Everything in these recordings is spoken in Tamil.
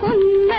ಕೊಂದು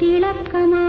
திளக்கமா